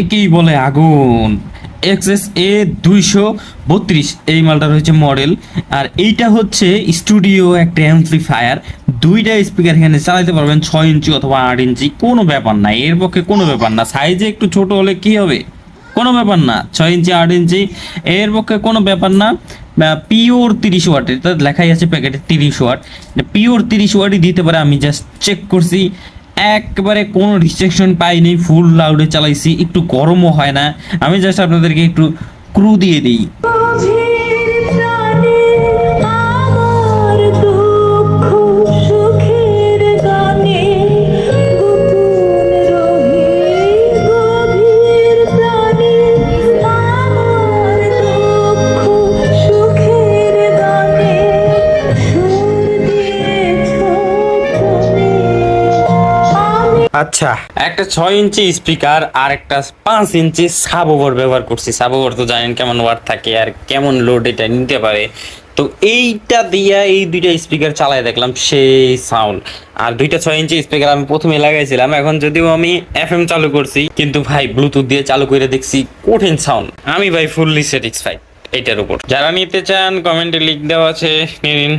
একেই বলে আগুন। এক্সএস এ দুইশো বত্রিশ, এই মালটার হচ্ছে মডেল আর এইটা হচ্ছে স্টুডিও একটা অ্যাম্পলিফায়ার দুইটা স্পিকার এখানে চালাতে পারবেন ছয় ইঞ্চি অথবা আট ইঞ্চি, কোনো ব্যাপার না। এর পক্ষে কোনো ব্যাপার না। সাইজে একটু ছোট হলে কি হবে? কোনো ব্যাপার না। ছয় ইঞ্চি, আট ইঞ্চি, এর পক্ষে কোনো ব্যাপার না। পিওর তিরিশ ওয়াট এটা লেখাই আছে প্যাকেটে তিরিশ ওয়াট পিওর তিরিশ ওয়াটই দিতে পারে, আমি জাস্ট চেক করছি। একবারে কোনো রিস্ট্রিকশন পাইনি ফুল লাউডে চালাইছি, একটু গরমও হয় না। আমি জাস্ট আপনাদেরকে একটু ক্রু দিয়ে দিই। আচ্ছা। একটা ছয় ইঞ্চি স্পিকার আর একটা পাঁচ ইঞ্চি সাবোভার ব্যবহার করছি। সাবোভার তো জানেন কেমন ওয়াট থাকে আর কেমন লোড এটা নিতে পারে। তো এইটা দিয়া এই দুইটা স্পিকার চালায় দেখলাম সেই সাউন্ড আর দুইটা ছয় ইঞ্চি স্পিকার আমি প্রথমে লাগাইছিলাম, এখন যদিও আমি এফ এম চালু করছি, কিন্তু ভাই ব্লুটুথ দিয়ে চালু করে দেখছি কঠিন সাউন্ড আমি ভাই ফুললি স্যাটিসফাইড এটার উপর। যারা নিতে চান কমেন্টে লিখ দেওয়া আছে নিন।